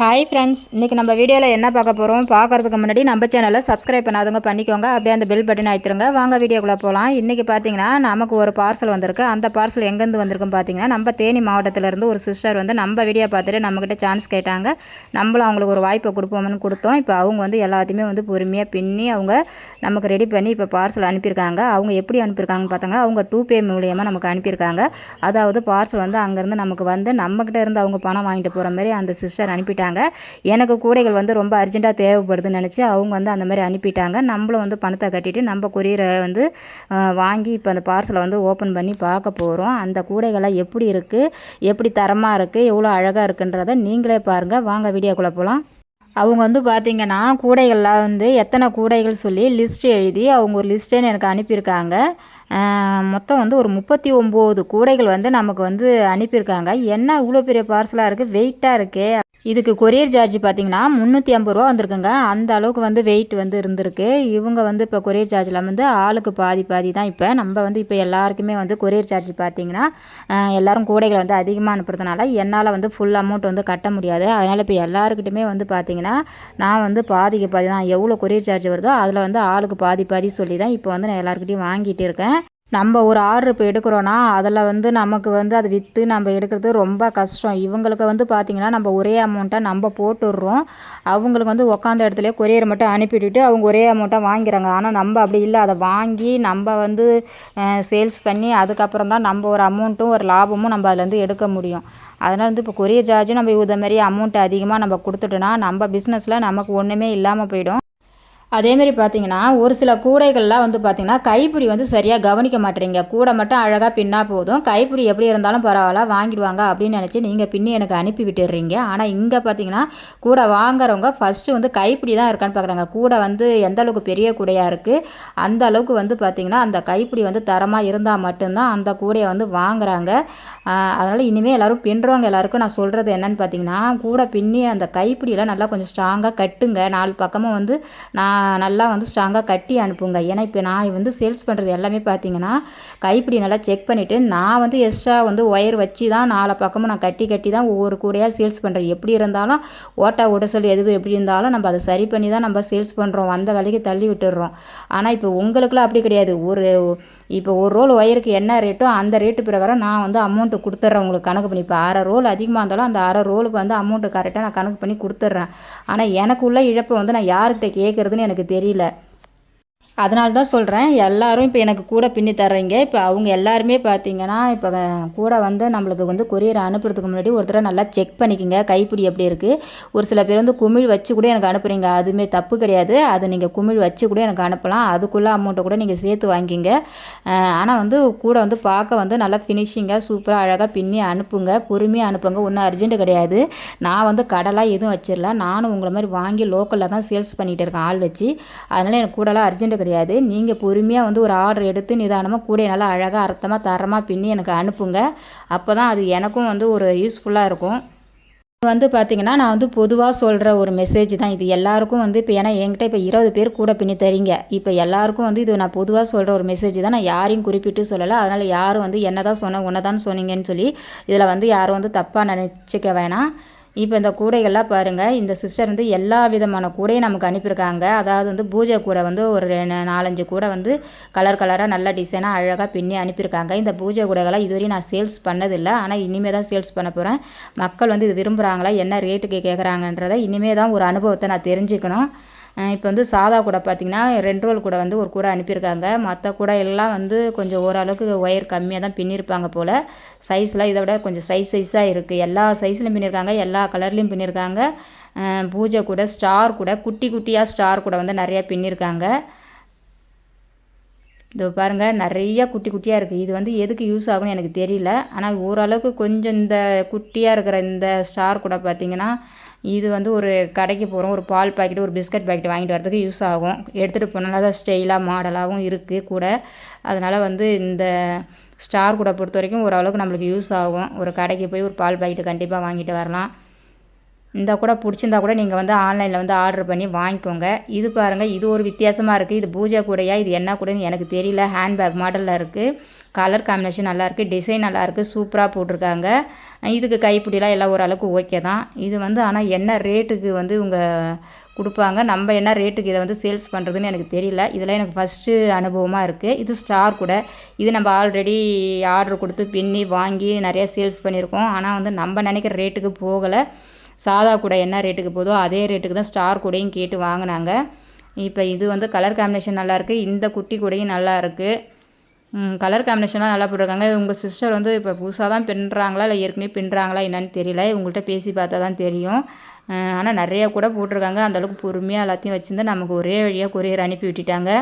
Hi friends இன்றைக்கி நம்ம வீடியோவில் என்ன பார்க்க போகிறோம் பார்க்கறதுக்கு முன்னாடி நம்ம சேனலை சப்ஸ்கிரைப் பண்ணாதவங்க பண்ணிக்கோங்க. அப்படியே அந்த பெல் பட்டன் அழுத்திருங்க. வாங்க வீடியோக்குள்ளே போகலாம் இன்றைக்கி பார்த்தீங்கன்னா நமக்கு ஒரு பார்சல் வந்திருக்கு. அந்த பார்சல் எங்கேருந்து வந்திருக்குன்னு பார்த்தீங்கன்னா நம்ம தேனி மாவட்டத்திலேருந்து ஒரு சிஸ்டர் வந்து நம்ம வீடியோ பார்த்துட்டு நம்மக்கிட்ட சான்ஸ் கேட்டாங்க. நம்மளும் அவங்களுக்கு ஒரு வாய்ப்பை கொடுப்போம்னு கொடுத்தோம். இப்போ அவங்க வந்து எல்லாத்தையுமே வந்து பொறுமையாக பின்னி அவங்க நமக்கு ரெடி பண்ணி இப்போ பார்சல் அனுப்பியிருக்காங்க. அவங்க எப்படி அனுப்பியிருக்காங்கன்னு பார்த்தாங்கன்னா அவங்க டூ பே மூலியமாக நமக்கு அனுப்பியிருக்காங்க. அதாவது பார்சல் வந்து அங்கேருந்து நமக்கு வந்து நம்மக்கிட்ட இருந்து அவங்க பணம் வாங்கிட்டு போகிற மாதிரி அந்த சிஸ்டர் அனுப்பிட்டாங்க. எனக்கு கூடைகள் வந்து ரொம்ப அர்ஜென்ட்டாக தேவைப்படுதுன்னு நினச்சி அவங்க வந்து அந்த மாதிரி அனுப்பிட்டாங்க. நம்மளும் வந்து பணத்தை கட்டிட்டு நம்ம கொரியரை வந்து வாங்கி இப்போ அந்த பார்சலை வந்து ஓப்பன் பண்ணி பார்க்க போகிறோம் அந்த கூடைகள்லாம் எப்படி இருக்குது எப்படி தரமாக இருக்குது எவ்வளோ அழகாக இருக்குன்றதை நீங்களே பாருங்கள் வாங்க வீடியோக்குள்ளே போகலாம் அவங்க வந்து பார்த்திங்கன்னா கூடைகள்லாம் வந்து எத்தனை கூடைகள் சொல்லி லிஸ்ட் எழுதி அவங்க ஒரு லிஸ்ட்டேன்னு எனக்கு அனுப்பியிருக்காங்க. மொத்தம் வந்து ஒரு முப்பத்தி ஒம்பது கூடைகள் வந்து நமக்கு வந்து அனுப்பியிருக்காங்க. என்ன இவ்வளோ பெரிய பார்சலாக இருக்குது வெயிட்டாக இருக்கே. இதுக்கு கொரியர் சார்ஜ் பார்த்தீங்கன்னா முந்நூற்றி ஐம்பது ரூபா வந்திருக்குங்க. அந்த அளவுக்கு வந்து வெயிட் வந்து இருந்திருக்கு. இவங்க வந்து இப்போ கொரியர் சார்ஜில் வந்து ஆளுக்கு பாதி பாதி தான் இப்போ. நம்ம வந்து இப்போ எல்லாருக்குமே வந்து கொரியர் சார்ஜ் பார்த்தீங்கன்னா எல்லோரும் கூடைகளை வந்து அதிகமாக அனுப்புறதுனால என்னால் வந்து ஃபுல் அமௌண்ட் வந்து கட்ட முடியாது. அதனால் இப்போ எல்லாருக்கிட்டுமே வந்து பார்த்தீங்கன்னா நான் வந்து பாதிக்கு பாதி தான். எவ்வளோ கொரியர் சார்ஜ் வருதோ அதில் வந்து ஆளுக்கு பாதி பாதி சொல்லி தான் இப்போ வந்து நான் எல்லாருக்கிட்டையும் வாங்கிட்டு இருக்கேன். நம்ம ஒரு ஆர்டர் இப்போ எடுக்கிறோன்னா அதில் வந்து நமக்கு வந்து அதை விற்று நம்ம எடுக்கிறது ரொம்ப கஷ்டம். இவங்களுக்கு வந்து பார்த்திங்கன்னா நம்ம ஒரே அமௌண்ட்டை நம்ம போட்டுடுறோம். அவங்களுக்கு வந்து உக்காந்த இடத்துல கொரியர் மட்டும் அனுப்பிவிட்டுட்டு அவங்க ஒரே அமௌண்ட்டாக வாங்கிறாங்க ஆனால் நம்ம அப்படி இல்லை. அதை வாங்கி நம்ம வந்து சேல்ஸ் பண்ணி அதுக்கப்புறம் தான் நம்ம ஒரு அமௌண்ட்டும் ஒரு லாபமும் நம்ம அதுலேருந்து எடுக்க முடியும். அதனால் வந்து இப்போ கொரியர் சார்ஜும் நம்ம இதை மாதிரி அமௌண்ட் அதிகமாக நம்ம கொடுத்துட்டோன்னா நம்ம பிஸ்னஸில் நமக்கு ஒன்றுமே இல்லாமல் போயிடும். அதேமாரி பார்த்தீங்கன்னா ஒரு சில கூடைகள்லாம் வந்து பார்த்தீங்கன்னா கைப்பிடி வந்து சரியாக கவனிக்க மாட்டேறீங்க. கூடை மட்டும் அழகாக பின்னா போதும். கைப்பிடி எப்படி இருந்தாலும் பரவாயில்ல வாங்கிடுவாங்க அப்படின்னு நினச்சி நீங்கள் பின்னி எனக்கு அனுப்பி விட்டுடுறீங்க ஆனால் இங்கே பார்த்தீங்கன்னா கூடை வாங்குறவங்க ஃபஸ்ட்டு வந்து கைப்பிடி தான் இருக்கான்னு பார்க்குறாங்க கூடை வந்து எந்த அளவுக்கு பெரிய கூடையாக இருக்குது அந்த அளவுக்கு வந்து பார்த்திங்கன்னா அந்த கைப்பிடி வந்து தரமாக இருந்தால் மட்டும்தான் அந்த கூடையை வந்து வாங்குறாங்க. அதனால் இனிமேல் எல்லோரும் பின்னுறவங்க எல்லாருக்கும் நான் சொல்கிறது என்னன்னு பார்த்தீங்கன்னா கூடை பின்னி அந்த கைப்பிடியெல்லாம் நல்லா கொஞ்சம் ஸ்ட்ராங்காக கட்டுங்க. நாலு பக்கமும் வந்து நான் நல்லா வந்து ஸ்ட்ராங்காக கட்டி அனுப்புங்க. ஏன்னா இப்போ நான் வந்து சேல்ஸ் பண்ணுறது எல்லாமே பார்த்தீங்கன்னா கைப்பிடி நல்லா செக் பண்ணிவிட்டு நான் வந்து எக்ஸ்ட்ரா வந்து ஒயர் வச்சு தான் நாலு பக்கமும் நான் கட்டி கட்டி தான் ஒவ்வொரு கூடையாக சேல்ஸ் பண்ணுறேன் எப்படி இருந்தாலும் ஓட்டா உடசல் எது எப்படி இருந்தாலும் நம்ம அதை சரி பண்ணி தான் நம்ம சேல்ஸ் பண்ணுறோம் அந்த விலைக்கு தள்ளி விட்டுடுறோம். ஆனால் இப்போ உங்களுக்குலாம் அப்படி கிடையாது. ஒரு இப்போ ஒரு ரோல் ஒயருக்கு என்ன ரேட்டோ அந்த ரேட்டு பிரகாரம் நான் வந்து அமௌண்ட்டு கொடுத்துட்றேன் உங்களுக்கு கணக்கு பண்ணி. இப்போ அரை ரோல் அதிகமாக இருந்தாலும் அந்த அரை ரோலுக்கு வந்து அமௌண்ட்டு கரெக்டாக நான் கணக்கு பண்ணி கொடுத்துட்றேன். ஆனால் எனக்குள்ள இழப்பை வந்து நான் யார்கிட்ட கேட்குறதுன்னு எனக்கு தெரியல. அதனால தான் சொல்கிறேன் எல்லோரும் இப்போ எனக்கு கூட பின்னி தர்றீங்க. இப்போ அவங்க எல்லாருமே பார்த்தீங்கன்னா இப்போ கூட வந்து நம்மளுக்கு வந்து கொரியர் அனுப்புறதுக்கு முன்னாடி ஒரு தடவை நல்லா செக் பண்ணிக்கோங்க கைப்பிடி எப்படி இருக்குது ஒரு சில பேர் வந்து குமிழ் வச்சு கூட எனக்கு அனுப்புறீங்க அதுவுமே தப்பு கிடையாது. அது நீங்கள் குமிழ் வச்சு கூட எனக்கு அனுப்பலாம். அதுக்குள்ளே அமௌண்ட்டை கூட நீங்கள் சேர்த்து வாங்கிங்க. ஆனால் வந்து கூட வந்து பார்க்க வந்து நல்லா ஃபினிஷிங்காக சூப்பராக அழகாக பின்னி அனுப்புங்க பொறுமையாக அனுப்புங்க. ஒன்றும் அர்ஜெண்ட்டு கிடையாது. நான் வந்து கடலாக எதுவும் வச்சிடல நானும் உங்களை மாதிரி வாங்கி லோக்கலில் தான் சேல்ஸ் பண்ணிகிட்டு இருக்கேன் ஆள் வச்சு. அதனால் எனக்கு கூடலாம் அர்ஜெண்ட்டு கிடையாது. நீங்கள் பொறுமையாக வந்து ஒரு ஆர்டர் எடுத்து நிதானமாக கூட நல்லா அழகாக அர்த்தமாக தரமாக பின்னி எனக்கு அனுப்புங்க. அப்போ தான் அது எனக்கும் வந்து ஒரு யூஸ்ஃபுல்லாக இருக்கும். இது வந்து பார்த்திங்கன்னா நான் வந்து பொதுவாக சொல்கிற ஒரு மெசேஜ் தான் இது. எல்லாருக்கும் வந்து இப்போ ஏன்னா என்கிட்ட இப்போ இருபது பேர் கூட பின்னி தரீங்க. இப்போ எல்லாருக்கும் வந்து இது நான் பொதுவாக சொல்கிற ஒரு மெசேஜ் தான். நான் யாரையும் குறிப்பிட்டு சொல்லலை. அதனால் யாரும் வந்து என்ன தான் சொன்ன உன்னை தான் சொன்னீங்கன்னு சொல்லி இதில் வந்து யாரும் வந்து தப்பாக நினச்சிக்க வேணாம். இப்போ இந்த கூடைகள்லாம் பாருங்கள் இந்த சிஸ்டர் வந்து எல்லா விதமான கூடையும் நமக்கு அனுப்பியிருக்காங்க. அதாவது வந்து பூஜை கூடை வந்து ஒரு ரெ- நாலஞ்சு கூடை வந்து கலர் கலராக நல்ல டிசைனாக அழகாக பின்னி அனுப்பியிருக்காங்க. இந்த பூஜை கூடைகளாக இதுவரையும் நான் சேல்ஸ் பண்ணதில்லை. ஆனால் இனிமேல் தான் சேல்ஸ் பண்ண போகிறேன் மக்கள் வந்து இது விரும்புகிறாங்களா என்ன ரேட்டுக்கு கேட்குறாங்கன்றதை இனிமேல் தான் ஒரு அனுபவத்தை நான் தெரிஞ்சுக்கணும். இப்போ வந்து சாதா கூட பார்த்திங்கன்னா ரெண்டு ரோல் கூட வந்து ஒரு கூடை அனுப்பியிருக்காங்க. மற்ற கூடை எல்லாம் வந்து கொஞ்சம் ஓரளவுக்கு ஒயர் கம்மியாக தான் பின்னிருப்பாங்க போல். சைஸ்லாம் இதை விட கொஞ்சம் சைஸ் சைஸாக இருக்குது எல்லா சைஸ்லையும் பின்னிருக்காங்க. எல்லா கலர்லேயும் பின்னிருக்காங்க. பூஜை கூட ஸ்டார் கூட குட்டி குட்டியாக ஸ்டார் கூட வந்து நிறையா பின்னிருக்காங்க. இதோ பாருங்கள் நிறையா குட்டி குட்டியாக இருக்குது இது வந்து எதுக்கு யூஸ் ஆகும்னு எனக்கு தெரியல. ஆனால் ஓரளவுக்கு கொஞ்சம் இந்த குட்டியாக இருக்கிற இந்த ஸ்டார் கூட பார்த்திங்கன்னா இது வந்து ஒரு கடைக்கு போகிறோம் ஒரு பால் பாக்கெட் ஒரு பிஸ்கட் பாக்கெட் வாங்கிட்டு வரதுக்கு யூஸ் ஆகும். எடுத்துகிட்டு போனால் தான் ஸ்டைலாக மாடலாகவும் இருக்குது கூட. அதனால் வந்து இந்த ஸ்டார் கூட பொறுத்த வரைக்கும் ஓரளவுக்கு நம்மளுக்கு யூஸ் ஆகும். ஒரு கடைக்கு போய் ஒரு பால் பாக்கெட்டு கண்டிப்பாக வாங்கிட்டு வரலாம். இந்த கூட பிடிச்சிருந்தா கூட நீங்கள் வந்து ஆன்லைனில் வந்து ஆர்டர் பண்ணி வாங்கிக்கோங்க. இது பாருங்கள் இது ஒரு வித்தியாசமாக இருக்குது இது பூஜா கூடையா இது என்ன கூடன்னு எனக்கு தெரியல. ஹேண்ட்பேக் மாடலில் இருக்குது கலர் காம்பினேஷன் நல்லாயிருக்கு டிசைன் நல்லாயிருக்கு சூப்பராக போட்டிருக்காங்க. இதுக்கு கைப்பிடிலாம் எல்லாம் ஓரளவுக்கு ஓகே தான். இது வந்து ஆனால் என்ன ரேட்டுக்கு வந்து உங்கள் கொடுப்பாங்க. நம்ம என்ன ரேட்டுக்கு இதை வந்து சேல்ஸ் பண்ணுறதுன்னு எனக்கு தெரியல. இதெல்லாம் எனக்கு ஃபஸ்ட்டு அனுபவமாக இருக்குது இது ஸ்டார் கூட. இது நம்ம ஆல்ரெடி ஆர்டர் கொடுத்து பின்னி வாங்கி நிறையா சேல்ஸ் பண்ணியிருக்கோம். ஆனால் வந்து நம்ம நினைக்கிற ரேட்டுக்கு போகலை. சாதா கூட என்ன ரேட்டுக்கு போதோ அதே ரேட்டுக்கு தான் ஸ்டார் கூடையும் கேட்டு வாங்கினாங்க. இப்போ இது வந்து கலர் காம்பினேஷன் நல்லாயிருக்கு இந்த குட்டி கூடையும் நல்லாயிருக்கு கலர் காம்பினேஷன்லாம் நல்லா போட்டிருக்காங்க. உங்கள் சிஸ்டர் வந்து இப்போ புதுசாக தான் பின்னுறாங்களா? இல்லை ஏற்கனவே பின்னுறாங்களா? என்னன்னு தெரியல. உங்கள்கிட்ட பேசி பார்த்தா தான் தெரியும். ஆனால் நிறையா கூட போட்டிருக்காங்க. அந்தளவுக்கு பொறுமையாக எல்லாத்தையும் வச்சுருந்து நமக்கு ஒரே வழியாக கொரியர் அனுப்பி விட்டுட்டாங்க.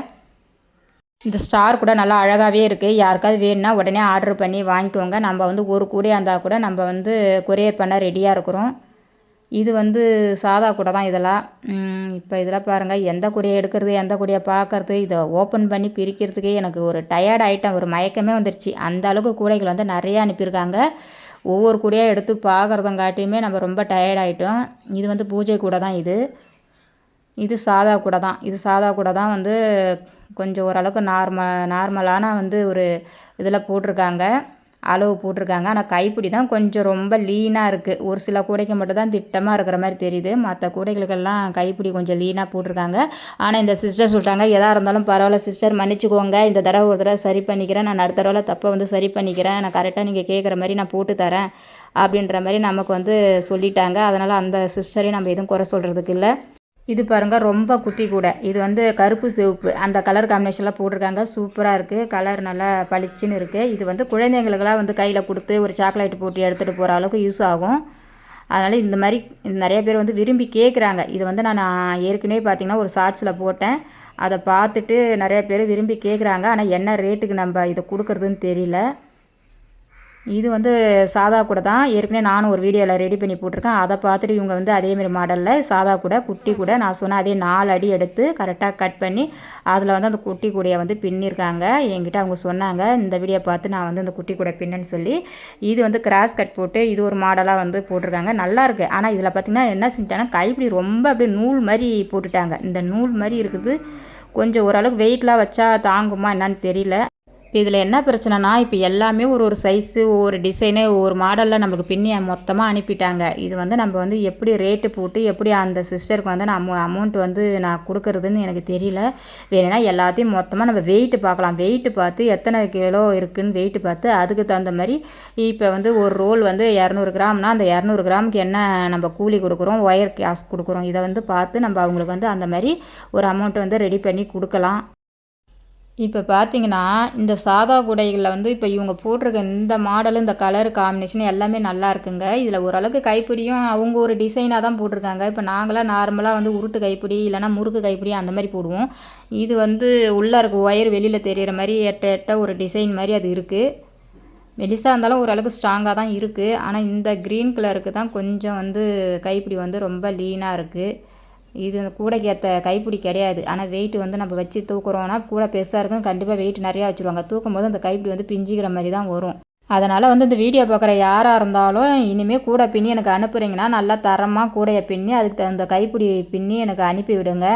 இந்த ஸ்டார் கூட நல்லா அழகாகவே இருக்குது யாருக்காவது வேணும்னா உடனே ஆர்டர் பண்ணி வாங்கிக்கோங்க. நம்ம வந்து ஒரு கூடையாக இருந்தால் கூட நம்ம வந்து கொரியர் பண்ண ரெடியாக இருக்கிறோம். இது வந்து சாதா கூட தான் இதெல்லாம். இப்போ இதெல்லாம் பாருங்கள் எந்த கொடியை எடுக்கிறது எந்த கொடியை பார்க்கறது இதை ஓப்பன் பண்ணி பிரிக்கிறதுக்கே எனக்கு ஒரு டயர்ட் ஆகிட்டேன் ஒரு மயக்கமே வந்துருச்சு. அந்த அளவுக்கு கூடைகள் வந்து நிறையா அனுப்பியிருக்காங்க. ஒவ்வொரு கூடையாக எடுத்து பார்க்குறதங்காட்டியுமே நம்ம ரொம்ப டயர்ட் ஆகிட்டோம் இது வந்து பூஜை கூடை தான் இது. இது சாதா கூடை தான். இது சாதா கூடை தான் வந்து கொஞ்சம் ஓரளவுக்கு நார்ம நார்மலான வந்து ஒரு இதில் போட்டிருக்காங்க. அளவு போட்டிருக்காங்க. ஆனால் கைப்பிடி தான் கொஞ்சம் ரொம்ப லீனாக இருக்குது ஒரு சில கூடைக்கு மட்டும் தான் திட்டமாக இருக்கிற மாதிரி தெரியுது. மற்ற கூடைகளுக்கெல்லாம் கைப்பிடி கொஞ்சம் லீனாக போட்டிருக்காங்க. ஆனால் இந்த சிஸ்டர் சொல்லிட்டாங்க எதாக இருந்தாலும் பரவாயில்ல சிஸ்டர் மன்னிச்சுக்கோங்க. இந்த தடவை ஒரு தடவை சரி பண்ணிக்கிறேன். நான் அடுத்த தடவை தப்பை வந்து சரி பண்ணிக்கிறேன். நான் கரெக்டாக நீங்கள் கேட்குற மாதிரி நான் போட்டு தரேன். அப்படின்ற மாதிரி நமக்கு வந்து சொல்லிட்டாங்க. அதனால் அந்த சிஸ்டரையும் நம்ம எதுவும் குறை சொல்கிறதுக்கு இல்லை. இது பாருங்கள் ரொம்ப குட்டி கூட. இது வந்து கருப்பு சிவப்பு. அந்த கலர் காம்பினேஷனில் போட்டிருக்காங்க. சூப்பராக இருக்குது கலர் நல்லா பளிச்சுன்னு இருக்குது இது வந்து குழந்தைங்களுக்கெல்லாம் வந்து கையில் கொடுத்து ஒரு சாக்லேட் போட்டு எடுத்துகிட்டு போகிற அளவுக்கு யூஸ் ஆகும். அதனால் இந்த மாதிரி நிறைய பேர் வந்து விரும்பி கேட்குறாங்க இது வந்து நான் ஏற்கனவே பார்த்திங்கன்னா ஒரு ஷார்ட்ஸில் போட்டேன். அதை பார்த்துட்டு நிறைய பேர் விரும்பி கேட்குறாங்க ஆனால் என்ன ரேட்டுக்கு நம்ம இதை கொடுக்குறதுன்னு தெரியல. இது வந்து சாதா கூட தான். ஏற்கனவே நானும் ஒரு வீடியோவில் ரெடி பண்ணி போட்டிருக்கேன். அதை பார்த்துட்டு இவங்க வந்து அதேமாரி மாடலில் சாதா கூட குட்டி கூட நான் சொன்னேன் அதே நாலு அடி எடுத்து கரெக்டாக கட் பண்ணி அதில் வந்து அந்த குட்டி கூடையை வந்து பின்னிருக்காங்க. என்கிட்ட அவங்க சொன்னாங்க இந்த வீடியோ பார்த்து நான் வந்து அந்த குட்டி கூட பின்னன்னு சொல்லி. இது வந்து கிராஸ் கட் போட்டு இது ஒரு மாடலாக வந்து போட்டிருக்காங்க. நல்லாயிருக்கு ஆனால் இதில் பார்த்திங்கன்னா என்ன செஞ்சிட்டாங்கன்னா கைப்பிடி ரொம்ப அப்படியே நூல் மாதிரி போட்டுட்டாங்க. இந்த நூல் மாதிரி இருக்குது கொஞ்சம் ஓரளவுக்கு வெயிட்லாம் வச்சா தாங்குமா என்னன்னு தெரியல. இப்போ இதில் என்ன பிரச்சனைனா இப்போ எல்லாமே ஒரு ஒரு சைஸு ஒவ்வொரு டிசைனு ஒவ்வொரு மாடலில் நம்மளுக்கு பின்னி மொத்தமாக அனுப்பிட்டாங்க. இது வந்து நம்ம வந்து எப்படி ரேட்டு போட்டு எப்படி அந்த சிஸ்டருக்கு வந்து நம்ம அமௌண்ட் வந்து நான் கொடுக்குறதுன்னு எனக்கு தெரியல. வேணும்னா எல்லாத்தையும் மொத்தமாக நம்ம வெயிட்டு பார்க்கலாம். வெயிட்டு பார்த்து எத்தனை கிலோ இருக்குதுன்னு வெயிட்டு பார்த்து அதுக்கு தகுந்த மாதிரி இப்போ வந்து ஒரு ரோல் வந்து இரநூறு கிராம்னா அந்த இரநூறு கிராமுக்கு என்ன நம்ம கூலி கொடுக்குறோம்? ஒயர் கேஸ் கொடுக்குறோம். இதை வந்து பார்த்து நம்ம அவங்களுக்கு வந்து அந்த மாதிரி ஒரு அமௌண்ட்டை வந்து ரெடி பண்ணி கொடுக்கலாம். இப்போ பார்த்தீங்கன்னா இந்த சாதா குடைகளில் வந்து இப்போ இவங்க போட்டிருக்க இந்த மாடலு இந்த கலர் காம்பினேஷன் எல்லாமே நல்லா இருக்குங்க. இதில் ஓரளவுக்கு கைப்பிடியும் அவங்க ஒரு டிசைனாக தான் போட்டிருக்காங்க. இப்போ நாங்களாம் நார்மலாக வந்து உருட்டு கைப்பிடி இல்லைனா முறுக்கு கைப்பிடி அந்த மாதிரி போடுவோம். இது வந்து உள்ளே இருக்க ஒயர் வெளியில் தெரிகிற மாதிரி எட்ட எட்ட ஒரு டிசைன் மாதிரி அது இருக்குது மெலிசாக இருந்தாலும் ஓரளவுக்கு ஸ்ட்ராங்காக தான் இருக்குது ஆனால் இந்த க்ரீன் கலருக்கு தான் கொஞ்சம் வந்து கைப்பிடி வந்து ரொம்ப லீனாக இருக்குது இது கூடைக்கு ஏற்ற கைப்பிடி கிடையாது. ஆனால் வெயிட் வந்து நம்ம வச்சு தூக்குறோன்னா கூட பெருசாக இருக்கும் கண்டிப்பாக வெயிட் நிறையா வச்சுருவாங்க. தூக்கும் போது அந்த கைப்பிடி வந்து பிஞ்சிக்கிற மாதிரி தான் வரும். அதனால் வந்து இந்த வீடியோ பார்க்குற யாராக இருந்தாலும் இனிமேல் கூட பின்னி எனக்கு அனுப்புகிறீங்கன்னா நல்லா தரமாக கூடையை பின்னி அதுக்கு தகுந்த கைப்பிடி பின்னி எனக்கு அனுப்பி விடுங்க.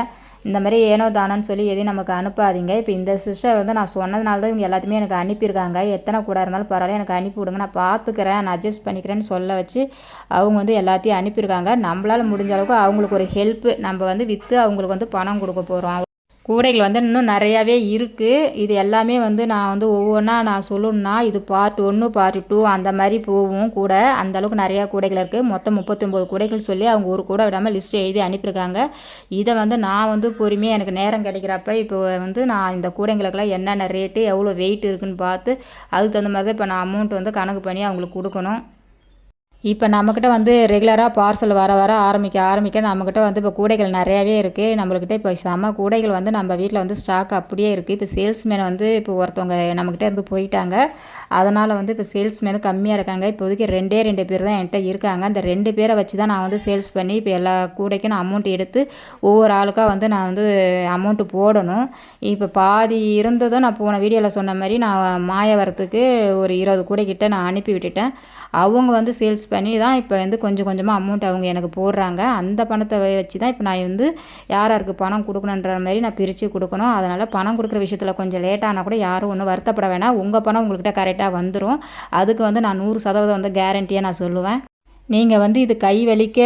இந்த மாதிரி ஏனோ தானோன்னு சொல்லி எதையும் நமக்கு அனுப்பாதீங்க. இப்போ இந்த சிஸ்டர் வந்து நான் சொன்னதுனால தான் இவங்க எல்லாத்தையுமே எனக்கு அனுப்பியிருக்காங்க. எத்தனை கூட இருந்தாலும் பரவாயில்ல எனக்கு அனுப்பி விடுங்க. நான் பார்த்துக்கிறேன் நான் அட்ஜஸ்ட் பண்ணிக்கிறேன்னு சொல்ல வச்சு அவங்க வந்து எல்லாத்தையும் அனுப்பியிருக்காங்க. நம்மளால் முடிஞ்ச அளவுக்கு அவங்களுக்கு ஒரு ஹெல்ப்பு நம்ம வந்து விற்று அவங்களுக்கு வந்து பணம் கொடுக்க போகிறோம் கூடைகள் வந்து இன்னும் நிறையாவே இருக்குது இது எல்லாமே வந்து நான் வந்து ஒவ்வொன்றா நான் சொல்லணும்னா இது பார்ட் ஒன்று பார்ட் டூ அந்த மாதிரி போகும் கூட. அந்தளவுக்கு நிறையா கூடைகள் இருக்குது மொத்தம் முப்பத்தொம்போது கூடைகள் சொல்லி அவங்க ஒரு கூட விடாமல் லிஸ்ட் எழுதி அனுப்பியிருக்காங்க. இதை வந்து நான் வந்து பொறுமையாக எனக்கு நேரம் கிடைக்கிறப்ப இப்போ வந்து நான் இந்த கூடைங்களுக்கெல்லாம் என்னென்ன ரேட்டு எவ்வளோ வெயிட் இருக்குதுன்னு பார்த்து அதுக்கு தகுந்த மாதிரி தான் இப்போ நான் அமௌண்ட் வந்து கணக்கு பண்ணி அவங்களுக்கு கொடுக்கணும். இப்போ நம்மக்கிட்ட வந்து ரெகுலராக பார்சல் வர வர ஆரம்பிக்க ஆரம்பிக்க நம்மக்கிட்ட வந்து இப்போ கூடைகள் நிறையாவே இருக்குது நம்மள்கிட்ட இப்போ செம கூடைகள் வந்து நம்ம வீட்டில் வந்து ஸ்டாக் அப்படியே இருக்குது இப்போ சேல்ஸ்மேன் வந்து இப்போ ஒருத்தவங்க நம்மக்கிட்ட இருந்து போயிட்டாங்க. அதனால் வந்து இப்போ சேல்ஸ்மேனு கம்மியாக இருக்காங்க. இப்போதைக்கு ரெண்டே ரெண்டு பேர் தான் என்கிட்ட இருக்காங்க. அந்த ரெண்டு பேரை வச்சு தான் நான் வந்து சேல்ஸ் பண்ணி இப்போ எல்லா கூடைக்கும் நான் அமௌண்ட் எடுத்து ஒவ்வொரு ஆளுக்காக வந்து நான் வந்து அமௌண்ட்டு போடணும். இப்போ பாதி இருந்ததும் நான் போன வீடியோவில் சொன்ன மாதிரி நான் மாய வரத்துக்கு ஒரு இருபது கூடைக்கிட்ட நான் அனுப்பி விட்டுட்டேன். அவங்க வந்து சேல்ஸ் பண்ணி தான் இப்போ வந்து கொஞ்சம் கொஞ்சமாக அமௌண்ட் அவங்க எனக்கு போடுறாங்க. அந்த பணத்தை வச்சு தான் இப்போ நான் வந்து யார் யாருக்கு பணம் கொடுக்கணுன்ற மாதிரி நான் பிரித்து கொடுக்கணும். அதனால் பணம் கொடுக்குற விஷயத்தில் கொஞ்சம் லேட்டானால் கூட யாரும் ஒன்றும் வருத்தப்பட வேணாம். உங்கள் பணம் உங்கள்கிட்ட கரெக்டாக வந்துடும் அதுக்கு வந்து நான் நூறு சதவீதம் வந்து கேரண்டியாக நான் சொல்லுவேன். நீங்கள் வந்து இது கை வலிக்க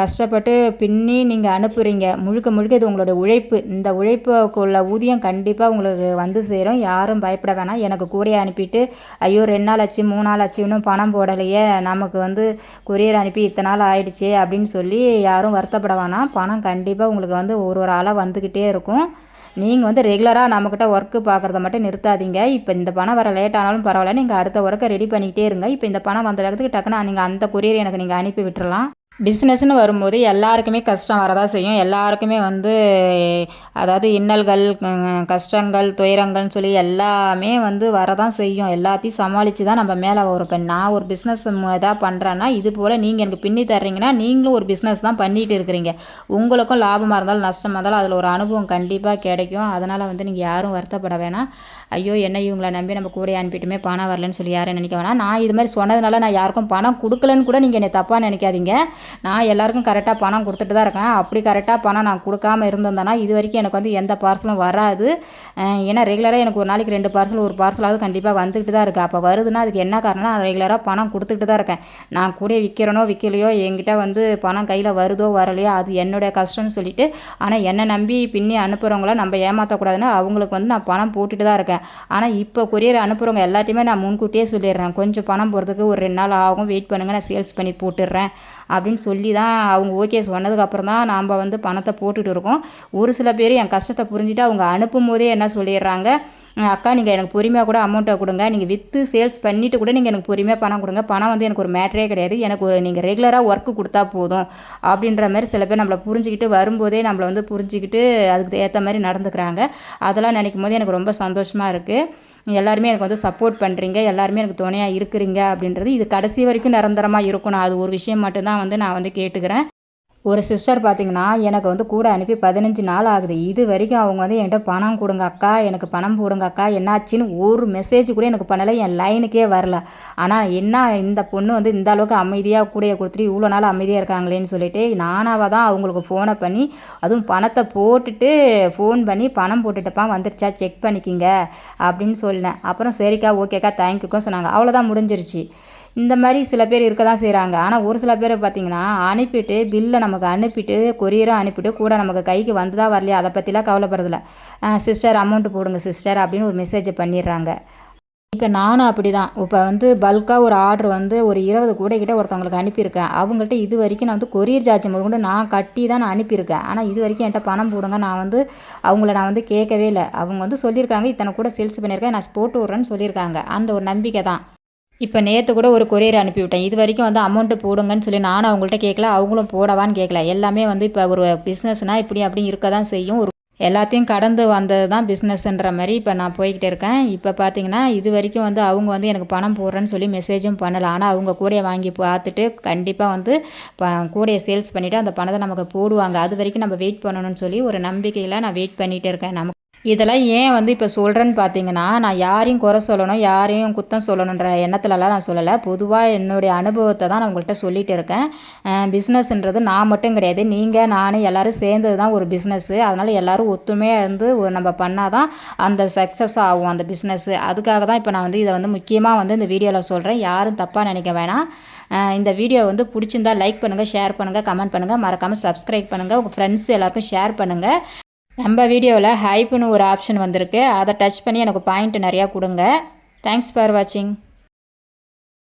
கஷ்டப்பட்டு பின்னி நீங்கள் அனுப்புகிறீங்க முழுக்க முழுக்க இது உங்களோட உழைப்பு. இந்த உழைப்புக்குள்ள ஊதியம் கண்டிப்பாக உங்களுக்கு வந்து சேரும். யாரும் பயப்பட வேணாம். எனக்கு கூறிய அனுப்பிட்டு ஐயோ ரெண்டு நாள் ஆச்சு மூணு நாள் ஆச்சு இன்னும் பணம் போடலையே நமக்கு வந்து கொரியர் அனுப்பி இத்தனை நாள் ஆயிடுச்சு அப்படின்னு சொல்லி யாரும் வருத்தப்பட வேணாம். பணம் கண்டிப்பாக உங்களுக்கு வந்து ஒரு ஒரு ஆளாக வந்துக்கிட்டே இருக்கும். நீங்கள் வந்து ரெகுலராக நம்மக்கிட்ட ஒர்க்கு பார்க்குறத மட்டும் நிறுத்தாதீங்க. இப்போ இந்த பணம் வர லேட் ஆனாலும் பரவாயில்ல. நீங்கள் அடுத்த ஒர்க்கை ரெடி பண்ணிக்கிட்டே இருங்க. இப்போ இந்த பணம் வந்த வேகத்துக்கு டக்குன்னு நீங்கள் அந்த கொரியர் எனக்கு நீங்கள் அனுப்பி விட்டுறலாம். பிஸ்னஸ்னு வரும்போது எல்லாருக்குமே கஷ்டம் வரதான் செய்யும். எல்லாருக்குமே வந்து அதாவது இன்னல்கள் கஷ்டங்கள் துயரங்கள்னு சொல்லி எல்லாமே வந்து வரதான் செய்யும். எல்லாத்தையும் சமாளித்து தான் நம்ம மேலே வரும் இப்போ நான் ஒரு பிஸ்னஸ் இதாக பண்ணுறேன்னா இது போல் நீங்கள் எனக்கு பின்னி தர்றீங்கன்னா நீங்களும் ஒரு பிஸ்னஸ் தான் பண்ணிகிட்டு இருக்கிறீங்க. உங்களுக்கும் லாபமாக இருந்தாலும் நஷ்டமாக இருந்தாலும் அதில் ஒரு அனுபவம் கண்டிப்பாக கிடைக்கும். அதனால் வந்து நீங்கள் யாரும் வருத்தப்பட வேணாம். ஐயோ என்ன இவங்களை நம்பி நம்ம கூட அனுப்பிட்டுமே பணம் வரலன்னு சொல்லி யாரும் நினைக்க வேணாம். நான் இது மாதிரி சொன்னதுனால நான் யாருக்கும் பணம் கொடுக்கலன்னு கூட நீங்கள் என்னை தப்பாக நினைக்காதீங்க. நான் எல்லாருக்கும் கரெக்டாக பணம் கொடுத்துட்டு தான் இருக்கேன். அப்படி கரெக்டாக பணம் நான் கொடுக்காம இருந்திருந்தேன்னா இது வரைக்கும் எனக்கு வந்து எந்த பார்சலும் வராது. ஏன்னா ரெகுலராக எனக்கு ஒரு நாளைக்கு ரெண்டு பார்சல் ஒரு பார்சலாவது கண்டிப்பாக வந்துக்கிட்டு தான் இருக்குது அப்போ வருதுன்னா அதுக்கு என்ன காரணம்னா நான் ரெகுலராக பணம் கொடுத்துக்கிட்டு தான் இருக்கேன். நான் கூட விற்கிறனோ விற்கலையோ என்கிட்ட வந்து பணம் கையில் வருதோ வரலையோ அது என்னுடைய கஷ்டம்னு சொல்லிட்டு ஆனால் என்னை நம்பி பின்னி அனுப்புகிறவங்கள நம்ம ஏமாற்றக்கூடாதுன்னு அவங்களுக்கு வந்து நான் பணம் போட்டுட்டு தான் இருக்கேன். ஆனால் இப்போ கொரியர் அனுப்புகிறவங்க எல்லாத்தையுமே நான் முன்கூட்டியே சொல்லிடுறேன். கொஞ்சம் பணம் போகிறதுக்கு ஒரு ரெண்டு நாள் ஆகும். வெயிட் பண்ணுங்கள் நான் சேல்ஸ் பண்ணி போட்டுடுறேன். அப்படின்னு சொல்லி தான் அவங்க ஓகே சொன்னதுக்கப்புறம் தான் நாம் வந்து பணத்தை போட்டுட்டு இருக்கோம். ஒரு சில பேர் என் கஷ்டத்தை புரிஞ்சுட்டு அவங்க அனுப்பும் போதே என்ன சொல்லிடுறாங்க? அக்கா நீங்கள் எனக்கு பொறுமையாக கூட அமௌண்ட்டை கொடுங்க. நீங்கள் விற்று சேல்ஸ் பண்ணிவிட்டு கூட நீங்கள் எனக்கு பொறுமையாக பணம் கொடுங்க. பணம் வந்து எனக்கு ஒரு மேட்டரே கிடையாது. எனக்கு ஒரு நீங்கள் ரெகுலராக ஒர்க்கு கொடுத்தா போதும். அப்படின்ற மாதிரி சில பேர் நம்மளை புரிஞ்சுக்கிட்டு வரும்போதே நம்மளை வந்து புரிஞ்சுக்கிட்டு அதுக்கு ஏற்ற மாதிரி நடந்துக்கிறாங்க. அதெல்லாம் நினைக்கும் போது எனக்கு ரொம்ப சந்தோஷமாக இருக்குது எல்லாருமே எனக்கு வந்து சப்போர்ட் பண்ணுறீங்க எல்லாருமே எனக்கு துணையாக இருக்கிறீங்க அப்படின்றது இது கடைசி வரைக்கும் நிரந்தரமாக இருக்கணும். அது ஒரு விஷயம் மட்டும்தான் வந்து நான் வந்து கேட்டுக்கிறேன். ஒரு சிஸ்டர் பார்த்தீங்கன்னா எனக்கு வந்து கூட அனுப்பி பதினஞ்சு நாள் ஆகுது. இது வரைக்கும் அவங்க வந்து என்கிட்ட பணம் கொடுங்க அக்கா எனக்கு பணம் போடுங்க அக்கா என்னாச்சுன்னு ஒரு மெசேஜ் கூட எனக்கு பண்ணலை. என் லைனுக்கே வரல. ஆனால் என்ன இந்த பொண்ணு வந்து இந்த அளவுக்கு அமைதியாக கூடைய கொடுத்துட்டு இவ்வளோ நாள் அமைதியாக இருக்காங்களேன்னு சொல்லிட்டு நானாக தான் அவங்களுக்கு ஃபோனை பண்ணி அதுவும் பணத்தை போட்டுட்டு ஃபோன் பண்ணி பணம் போட்டுட்டப்பா வந்துருச்சா செக் பண்ணிக்கிங்க அப்படின்னு சொன்னேன் அப்புறம் சரிக்கா ஓகேக்கா தேங்க்யூக்கா சொன்னாங்க. அவ்வளோதான் முடிஞ்சிருச்சு. இந்த மாதிரி சில பேர் இருக்க தான் செய்கிறாங்க ஆனால் ஒரு சில பேர் பார்த்தீங்கன்னா அனுப்பிட்டு பில்லை நமக்கு அனுப்பிட்டு கொரியரும் அனுப்பிட்டு கூட நமக்கு கைக்கு வந்ததா வரலையா? அதை பற்றிலாம் கவலைப்படுறதில்ல. சிஸ்டர் அமௌண்ட்டு போடுங்க சிஸ்டர் அப்படின்னு ஒரு மெசேஜை பண்ணிடுறாங்க. இப்போ நானும் அப்படி தான் இப்போ வந்து பல்காக ஒரு ஆர்டர் வந்து ஒரு இருபது கூட கிட்ட ஒருத்தவங்களுக்கு அனுப்பியிருக்கேன். அவங்கள்ட்ட இது வரைக்கும் நான் வந்து கொரியர் சார்ஜ் முதல் கொண்டு நான் கட்டி தான் நான் அனுப்பியிருக்கேன். ஆனால் இது வரைக்கும் என்கிட்ட பணம் போடுங்க நான் வந்து அவங்கள நான் வந்து கேட்கவே இல்லை. அவங்க வந்து சொல்லியிருக்காங்க இத்தனை கூட சேல்ஸ் பண்ணியிருக்கேன் நான் போட்டு விட்றேன்னு சொல்லியிருக்காங்க. அந்த ஒரு நம்பிக்கை தான். இப்போ நேற்று கூட ஒரு கொரியர் அனுப்பிவிட்டேன். இது வரைக்கும் வந்து அமௌண்ட்டு போடுங்கன்னு சொல்லி நானும் அவங்கள்ட்ட கேட்கல அவங்களும் போடவான்னு கேட்கல எல்லாமே வந்து இப்போ ஒரு பிஸ்னஸ்னால் இப்படி அப்படி இருக்க தான் செய்யும். ஒரு எல்லாத்தையும் கடந்து வந்தது தான் பிஸ்னஸ்ன்ற மாதிரி இப்போ நான் போய்கிட்டே இருக்கேன். இப்போ பார்த்தீங்கன்னா இது வரைக்கும் வந்து அவங்க வந்து எனக்கு பணம் போடுறேன்னு சொல்லி மெசேஜும் பண்ணலை. ஆனால் அவங்க கூடையை வாங்கி பார்த்துட்டு கண்டிப்பாக வந்து ப கூடையை சேல்ஸ் பண்ணிவிட்டு அந்த பணத்தை நமக்கு போடுவாங்க. அது வரைக்கும் நம்ம வெயிட் பண்ணணும்னு சொல்லி ஒரு நம்பிக்கையில் நான் வெயிட் பண்ணிகிட்டே இருக்கேன். நமக்கு இதெல்லாம் ஏன் வந்து இப்போ சொல்கிறேன்னு பார்த்தீங்கன்னா நான் யாரையும் குறை சொல்லணும் யாரையும் குத்தம் சொல்லணுன்ற எண்ணத்துலலாம் நான் சொல்லலை. பொதுவாக என்னுடைய அனுபவத்தை தான் நான் உங்கள்கிட்ட சொல்லிட்டு இருக்கேன். பிஸ்னஸ்ன்றது நான் மட்டும் கிடையாது. நீங்கள் நான் எல்லோரும் சேர்ந்தது தான் ஒரு பிஸ்னஸ்ஸு அதனால் எல்லோரும் ஒத்துமையாக இருந்து ஒரு நம்ம பண்ணால் தான் அந்த சக்ஸஸ் ஆகும் அந்த பிஸ்னஸ்ஸு அதுக்காக தான் இப்போ நான் வந்து இதை வந்து முக்கியமாக வந்து இந்த வீடியோவில் சொல்கிறேன் யாரும் தப்பாக நினைக்க வேணாம். இந்த வீடியோ வந்து பிடிச்சிருந்தா லைக் பண்ணுங்கள் ஷேர் பண்ணுங்கள் கமெண்ட் பண்ணுங்கள் மறக்காமல் சப்ஸ்கிரைப் பண்ணுங்கள் உங்கள் ஃப்ரெண்ட்ஸ் எல்லாருக்கும் ஷேர் பண்ணுங்கள் நம்ம வீடியோவில் ஹைப்புன்னு ஒரு ஆப்ஷன் வந்திருக்கு. அதை டச் பண்ணி எனக்கு பாயிண்ட் நிறையா கொடுங்க. தேங்க்ஸ் ஃபார் வாட்சிங்